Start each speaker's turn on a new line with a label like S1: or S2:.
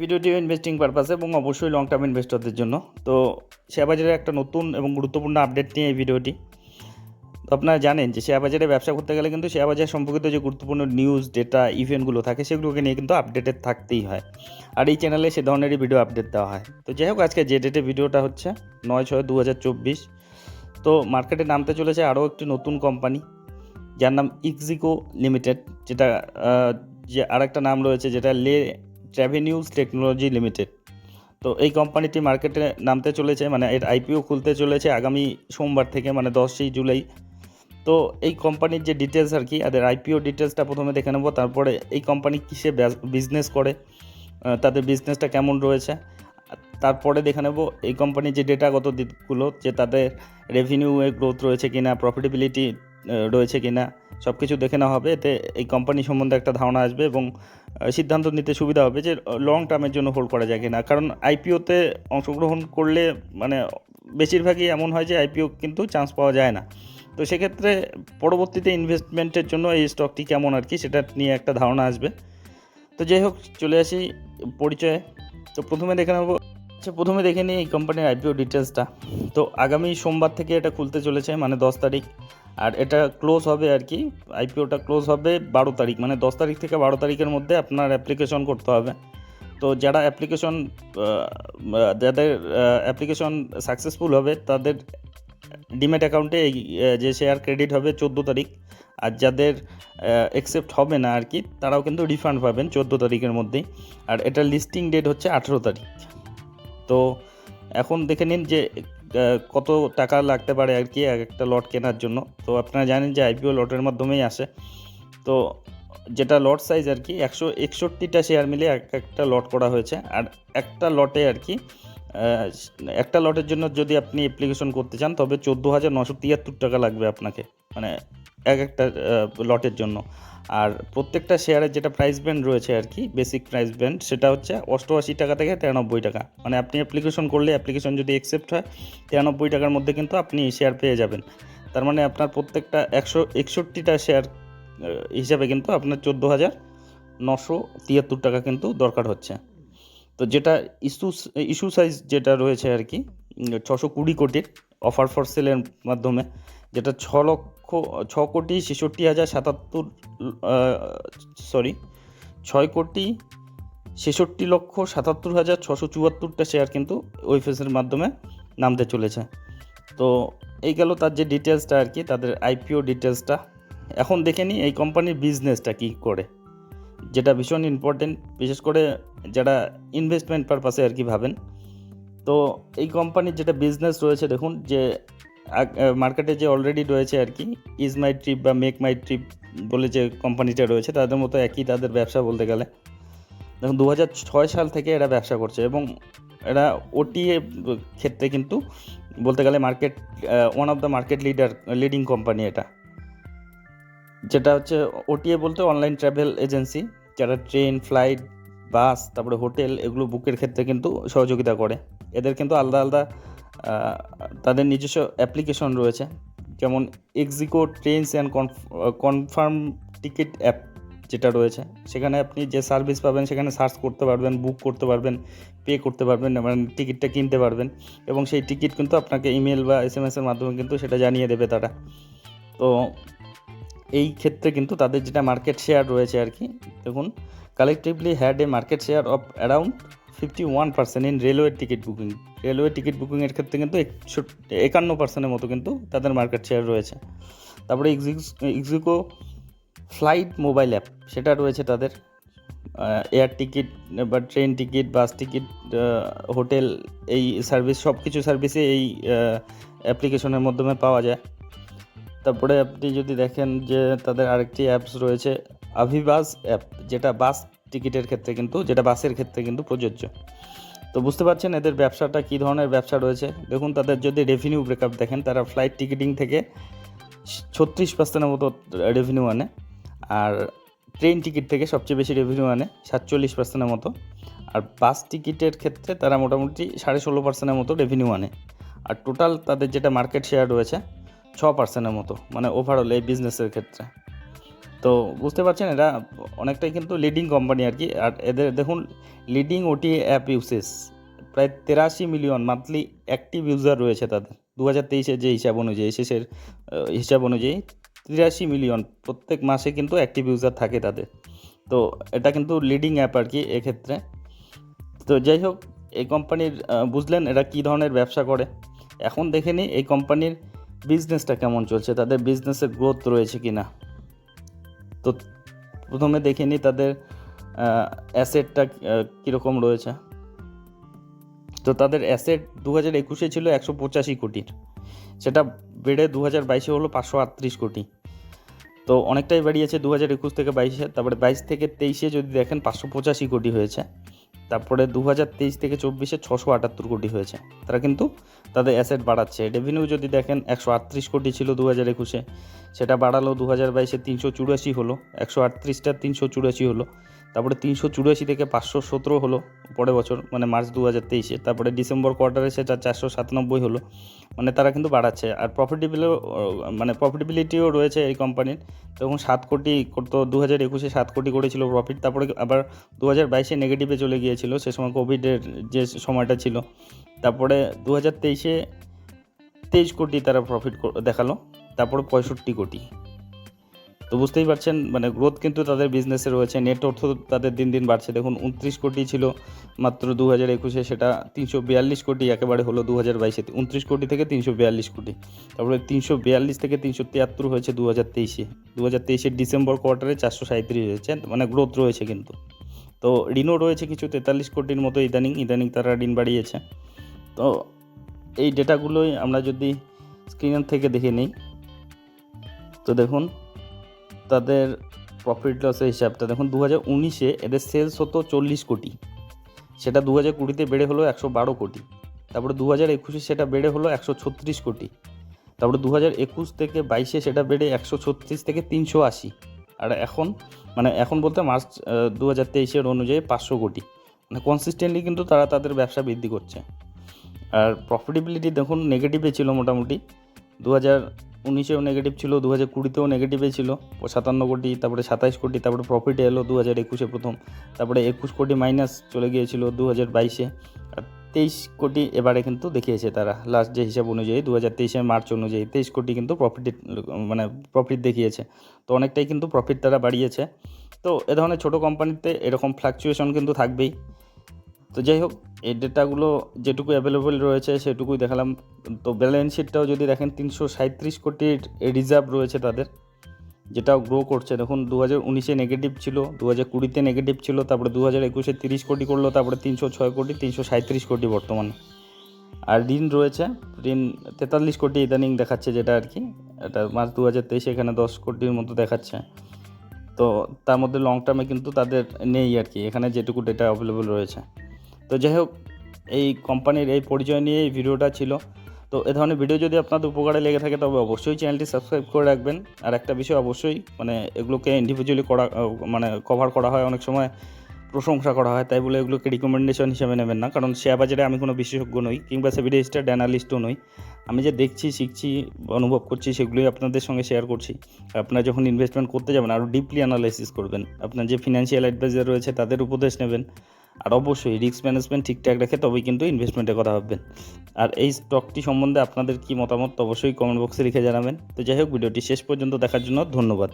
S1: ভিডিওটি ইনভেস্টিং পারপাসে এবং অবশ্যই লং টার্ম ইনভেস্টরদের জন্য। তো শেয়ার বাজারে একটা নতুন এবং গুরুত্বপূর্ণ আপডেট নিয়ে এই ভিডিওটি। তো আপনারা জানেন যে শেয়ার বাজারে ব্যবসা করতে গেলে কিন্তু শেয়ার বাজার সম্পর্কিত যে গুরুত্বপূর্ণ নিউজ ডেটা ইভেন্টগুলো থাকে, সেগুলোকে নিয়ে কিন্তু আপডেটেড থাকতেই হয়। আর এই চ্যানেলে সে ধরনেরই ভিডিও আপডেট দেওয়া হয়। তো যাই হোক, আজকে যে ডেটে ভিডিওটা হচ্ছে, নয় ছয় দু হাজার চব্বিশ। তো মার্কেটে নামতে চলেছে আরও একটি নতুন কোম্পানি যার নাম ইক্সিকো লিমিটেড যেটা যে আরেকটা নাম রয়েছে, যেটা লে ট্র্যাভেনিউজ টেকনোলজি লিমিটেড তো এই কোম্পানিটি মার্কেটে নামতে চলেছে মানে এর আইপিও খুলতে চলেছে আগামী সোমবার থেকে মানে দশই জুলাই। তো এই কোম্পানির যে ডিটেলস আর কি তাদের আইপিও ডিটেলসটা প্রথমে দেখে নেব, তারপরে এই কোম্পানি কিসে বিজনেস করে তাদের বিজনেসটা কেমন রয়েছে। তারপরে দেখে নেব এই কোম্পানির যে ডেটাগত দিকগুলো, যে তাদের রেভিনিউ গ্রোথ রয়েছে কিনা প্রফিটেবিলিটি রয়েছে কিনা। সব কিছু দেখে নেওয়া হবে। এতে এই কোম্পানি সম্বন্ধে একটা ধারণা আসবে এবং সিদ্ধান্ত নিতে সুবিধা হবে যে লং টার্মের জন্য হোল্ড করা যায় কিনা। কারণ আইপিওতে অংশগ্রহণ করলে মানে বেশিরভাগই এমন হয় যে আইপিও কিন্তু চান্স পাওয়া যায় না। তো সেক্ষেত্রে পরবর্তীতে ইনভেস্টমেন্টের জন্য এই স্টকটি কেমন আর কি, সেটা নিয়ে একটা ধারণা আসবে। তো যাই হোক, চলে আসি পরিচয়ে। তো প্রথমে দেখে নেব আচ্ছা প্রথমে দেখে নিই এই কোম্পানির আইপিও ডিটেলসটা তো আগামী সোমবার থেকে এটা খুলতে চলেছে মানে দশ তারিখ। আর এটা ক্লোজ হবে আর কি আইপিওটা ক্লোজ হবে বারো তারিখ মানে দশ তারিখ থেকে বারো তারিখের মধ্যে আপনার অ্যাপ্লিকেশন করতে হবে। তো যারা অ্যাপ্লিকেশন যাদের অ্যাপ্লিকেশন সাকসেসফুল হবে, তাদের ডিমেট অ্যাকাউন্টে এই যে শেয়ার ক্রেডিট হবে চোদ্দ তারিখ। আর যাদের অ্যাকসেপ্ট হবে না আর কি, তারাও কিন্তু রিফান্ড পাবেন চোদ্দ তারিখের মধ্যেই। আর এটা লিস্টিং ডেট হচ্ছে আঠেরো তারিখ। তো এখন দেখে নিন যে কত টাকা লাগতে পারে আর কি এক একটা লট কেনার জন্য। তো আপনারা জানেন যে আইপিও লটের মাধ্যমেই আসে। তো যেটা লট সাইজ আর কি, একশো একষট্টিটা শেয়ার মিলে এক একটা লট করা হয়েছে। আর একটা লটে আর কি একটা লটের জন্য যদি আপনি অ্যাপ্লিকেশন করতে চান, তবে চোদ্দ হাজার নশো তিয়াত্তর টাকা লাগবে আপনাকে। মানে এক একটা লটের জন্য। আর প্রত্যেকটা শেয়ারের যেটা প্রাইস ব্যান্ড রয়েছে আর কি বেসিক প্রাইস ব্যান্ড সেটা হচ্ছে অষ্টআশি টাকা থেকে তিরানব্বই টাকা। মানে আপনি অ্যাপ্লিকেশন করলে অ্যাপ্লিকেশন যদি অ্যাকসেপ্ট হয়, তিরানব্বই টাকার মধ্যে কিন্তু আপনি শেয়ার পেয়ে যাবেন। তার মানে আপনার প্রত্যেকটা একশো একষট্টিটা শেয়ার হিসাবে কিন্তু আপনার চোদ্দ হাজার নশো তিয়াত্তর টাকা কিন্তু দরকার হচ্ছে। তো যেটা ইস্যু ইস্যু সাইজ যেটা রয়েছে আর কি ছশো কুড়ি কোটির অফার ফর সেলের মাধ্যমে, যেটা ছ লক্ষ ছ কোটি ছেষট্টি হাজার সাতাত্তর সরি ছয় কোটি ছেষট্টি লক্ষ সাতাত্তর হাজার ছশো চুয়াত্তরটা শেয়ার কিন্তু ওই ফেসের মাধ্যমে নামতে চলেছে। তো এই গেল তার যে ডিটেলসটা আর কি, তাদের আইপিও ডিটেলসটা এখন দেখে নিই এই কোম্পানির বিজনেসটা কী করে। যেটা ভীষণ ইম্পর্টেন্ট বিশেষ করে যারা ইনভেস্টমেন্ট পারপাসে আর কি ভাবেন। তো এই কোম্পানির যেটা বিজনেস রয়েছে, দেখুন যে মার্কেটে যে অলরেডি রয়েছে আর কি ইজ মাই ট্রিপ বা মেক মাই ট্রিপ বলে যে কোম্পানিটা রয়েছে, তাদের মতো একই তাদের ব্যবসা বলতে গেলে। দেখুন দু ছয় সাল থেকে এরা ব্যবসা করছে এবং এরা ওটিএ ক্ষেত্রে কিন্তু বলতে গেলে market one of the market leader leading company এটা। যেটা হচ্ছে ওটিএ বলতে অনলাইন ট্রাভেল এজেন্সি যারা ট্রেন ফ্লাইট বাস তারপরে হোটেল এগুলো বুকের ক্ষেত্রে কিন্তু সহযোগিতা করে। এদের কিন্তু আলাদা আলাদা তাদের নিজস্ব অ্যাপ্লিকেশন রয়েছে, যেমন ixigo trains and confirm ticket app যেটা রয়েছে। সেখানে আপনি যে সার্ভিস পাবেন, সেখানে সার্চ করতে পারবেন বুক করতে পারবেন পে করতে পারবেন মানে টিকিটটা কিনতে পারবেন এবং সেই টিকিট কিন্তু আপনাকে ইমেল বা এস এম এসের মাধ্যমে কিন্তু সেটা জানিয়ে দেবে তারা। তো এই ক্ষেত্রে কিন্তু তাদের যেটা মার্কেট শেয়ার রয়েছে আর কি, দেখুন collectively had a market share of around fifty one percent in railway ticket booking railway ticket বুকিংয়ের ক্ষেত্রে কিন্তু একান্ন পার্সেন্টের মতো কিন্তু তাদের মার্কেট শেয়ার রয়েছে। তারপরে এক্সিকো ফ্লাইট মোবাইল অ্যাপ সেটা রয়েছে তাদের। এয়ার টিকিট বা train ticket bus ticket hotel এই সার্ভিস সব কিছু সার্ভিসে এই অ্যাপ্লিকেশনের মাধ্যমে পাওয়া যায়। তারপরে আপনি যদি দেখেন যে তাদের আরেকটি অ্যাপস রয়েছে আভিবাস অ্যাপ যেটা বাস টিকিটের ক্ষেত্রে কিন্তু, যেটা বাসের ক্ষেত্রে কিন্তু প্রযোজ্য। তো বুঝতে পারছেন এদের ব্যবসাটা কী ধরনের ব্যবসা রয়েছে? দেখুন, তাদের যদি রেভিনিউ ব্রেকআপ দেখেন, তারা ফ্লাইট টিকিটিং থেকে ছত্রিশ পার্সেন্টের মতো রেভিনিউ আনে, আর ট্রেন টিকিট থেকে সবচেয়ে বেশি রেভিনিউ আনে সাতচল্লিশ পার্সেন্টের মতো। আর বাস টিকিটের ক্ষেত্রে তারা মোটামুটি সাড়ে ষোলো পার্সেন্টের মতো রেভিনিউ আনে। আর টোটাল তাদের যেটা মার্কেট শেয়ার রয়েছে, ছ পার্সেন্টের মতো মানে ওভারঅল এই বিজনেসের ক্ষেত্রে। তো বুঝতে পারছেন, এরা অনেকটাই কিন্তু লিডিং কোম্পানি আর কি। আর এদের, দেখুন লিডিং ওটি অ্যাপ ইউসেস প্রায় তেরাশি মিলিয়ন মান্থলি অ্যাক্টিভ ইউজার রয়েছে তাদের। দু হাজার তেইশের যে হিসাব অনুযায়ী, শেষের হিসাব অনুযায়ী তিরাশি মিলিয়ন প্রত্যেক মাসে কিন্তু অ্যাক্টিভ ইউজার থাকে তাদের। তো এটা কিন্তু লিডিং অ্যাপ আর কি এক্ষেত্রে। তো যাই হোক, এই কোম্পানির বুঝলেন এরা কী ধরনের ব্যবসা করে। এখন দেখে নিই এই কোম্পানির বিজনেসটা কেমন চলছে, তাদের বিজনেসের গ্রোথ রয়েছে কি না তো প্রথমে দেখে নিই তাদের অ্যাসেটটা কীরকম রয়েছে। তো তাদের অ্যাসেট দু হাজার একুশে ছিল একশো পঁচাশি কোটির। সেটা বেড়ে দু হাজার বাইশে হলো পাঁচশো আটত্রিশ কোটি। তো অনেকটাই বাড়িয়েছে দু হাজার একুশ থেকে বাইশে। তারপরে বাইশ থেকে তেইশে যদি দেখেন পাঁচশো পঁচাশি কোটি হয়েছে। তারপরে দু হাজার তেইশ থেকে চব্বিশে ছশো আটাত্তর কোটি হয়েছে। তারা কিন্তু তাদের অ্যাসেট বাড়াচ্ছে। রেভিনিউ যদি দেখেন, একশো আটত্রিশ কোটি ছিল দু হাজার একুশে। সেটা বাড়ালো দু হাজার বাইশে তিনশো চুরাশি হলো, একশো আটত্রিশটা তিনশো চুরাশি হলো। তারপরে তিনশো চুরাশি থেকে পাঁচশো সতেরো হলো পরের বছর মানে মার্চ দু হাজার তেইশে। তারপরে ডিসেম্বর কোয়ার্টারে সেটা চারশো সাতানব্বই হলো। মানে তারা কিন্তু বাড়াচ্ছে। আর প্রফিটেবিলও মানে প্রফিটেবিলিটিও রয়েছে এই কোম্পানির তখন সাত কোটি করতো দু হাজার একুশে সাত কোটি করেছিল প্রফিট তারপরে আবার দু হাজার বাইশে নেগেটিভে চলে গিয়েছিল। সে সময় কোভিডের যে সময়টা ছিল। তারপরে দু হাজার তেইশে তেইশ কোটি তারা প্রফিট দেখাল। তারপরে পঁয়ষট্টি কোটি। তো বুঝতেই পারছেন মানে গ্রোথ কিন্তু তাদের বিজনেসে রয়েছে। নেট অর্থ তাদের দিন দিন বাড়ছে। দেখুন, উনত্রিশ কোটি ছিল মাত্র দু হাজার একুশে, সেটা তিনশো বিয়াল্লিশ কোটি, একেবারে হলো দু হাজার বাইশে। উনত্রিশ কোটি থেকে তিনশো বিয়াল্লিশ কোটি। তারপরে তিনশো বিয়াল্লিশ থেকে তিনশো তিয়াত্তর হয়েছে দু হাজার তেইশে। দু হাজার তেইশের ডিসেম্বর কোয়ার্টারে চারশো সাঁত্রিশ হয়েছে। মানে গ্রোথ রয়েছে কিন্তু। তো ঋণও রয়েছে কিছু তেতাল্লিশ কোটির মতো ইদানিং। ইদানিং তারা ঋণ বাড়িয়েছে। তো এই ডেটাগুলোই আমরা যদি স্ক্রিন থেকে দেখে নিই, তো দেখুন তাদের প্রফিট লসের হিসাবটা দেখুন দু হাজার উনিশে এদের সেলস হতো চল্লিশ কোটি। সেটা দু হাজার কুড়িতে বেড়ে হলো একশো বারো কোটি। তারপরে দু হাজার একুশে সেটা বেড়ে হলো একশো ছত্রিশ কোটি। তারপরে দু হাজার একুশ থেকে বাইশে সেটা বেড়ে একশো ছত্রিশ থেকে তিনশো আশি। আর এখন মানে এখন বলতে মার্চ দু হাজার তেইশের অনুযায়ী পাঁচশো কোটি। মানে কনসিস্টেন্টলি কিন্তু তারা তাদের ব্যবসা বৃদ্ধি করছে। আর প্রফিটেবিলিটি দেখুন নেগেটিভে ছিল মোটামুটি। দু হাজার উনিশেও নেগেটিভ ছিল দু হাজার কুড়িতেও নেগেটিভে ছিল, সাতান্ন কোটি, তারপরে সাতাইশ কোটি, তারপরে প্রফিট এলো দু হাজার একুশে প্রথম, তারপরে একুশ কোটি মাইনাস চলে গিয়েছিল দু হাজার বাইশে, আর তেইশ কোটি এবারে কিন্তু দেখিয়েছে তারা লাস্ট যে হিসাব অনুযায়ী দু হাজার তেইশের মার্চ অনুযায়ী, তেইশ কোটি কিন্তু প্রফিট মানে প্রফিট দেখিয়েছে, তো অনেকটাই কিন্তু প্রফিট তারা বাড়িয়েছে, তো এ ধরনের ছোটো কোম্পানিতে এরকম ফ্লাকচুয়েশন কিন্তু থাকবেই। তো যাই হোক, এই ডেটাগুলো যেটুকু অ্যাভেলেবল রয়েছে সেটুকুই দেখালাম। তো ব্যালেন্স শিটটাও যদি দেখেন, তিনশো সাঁত্রিশ কোটির রিজার্ভ রয়েছে তাদের, যেটাও গ্রো করছে। দেখুন দু হাজার উনিশে নেগেটিভ ছিল দু হাজার কুড়িতে নেগেটিভ ছিল, তারপরে দু হাজার একুশে তিরিশ কোটি করল, তারপরে তিনশো ছয় কোটি, তিনশো সাঁত্রিশ কোটি বর্তমানে। আর ঋণ রয়েছে, ঋণ তেতাল্লিশ কোটি ইদানিং দেখাচ্ছে যেটা আর কি, এটা মার্চ দু হাজার তেইশে এখানে দশ কোটির মতো দেখাচ্ছে। তো তার মধ্যে লং টার্মে কিন্তু তাদের নেই আর কি, এখানে যেটুকু ডেটা অ্যাভেলেবল রয়েছে। তো যাই হোক এই কোম্পানির এই পরিচয় নিয়ে এই ভিডিওটা ছিল। তো এ ধরনের ভিডিও যদি আপনাদের উপকারে লেগে থাকে, তবে অবশ্যই চ্যানেলটি সাবস্ক্রাইব করে রাখবেন। আর একটা বিষয় অবশ্যই মানে এগুলোকে ইন্ডিভিজুয়ালি করা মানে কভার করা হয়, অনেক সময় প্রশংসা করা হয়, তাই বলে এগুলোকে রিকমেন্ডেশন হিসেবে নেবেন না। কারণ শেয়ার বাজারে আমি কোনো বিশেষজ্ঞ নই, কিংবা সেভিডি স্টার্ড অ্যানালিস্টও নই। আমি যে দেখছি, শিখছি, অনুভব করছি, সেগুলোই আপনাদের সঙ্গে শেয়ার করছি। আপনারা যখন ইনভেস্টমেন্ট করতে যাবেন আরও ডিপলি অ্যানালাইসিস করবেন। আপনার যে ফিনান্সিয়াল অ্যাডভাইজার রয়েছে, তাদের উপদেশ নেবেন। আর অবশ্যই রিস্ক ম্যানেজমেন্ট ঠিকঠাক রেখে তবেই কিন্তু ইনভেস্টমেন্টের কথা ভাববেন। আর এই স্টকটি সম্বন্ধে আপনাদের কি মতামত, অবশ্যই কমেন্ট বক্সে লিখে জানাবেন। তো যাই হোক, ভিডিওটি শেষ পর্যন্ত দেখার জন্য ধন্যবাদ।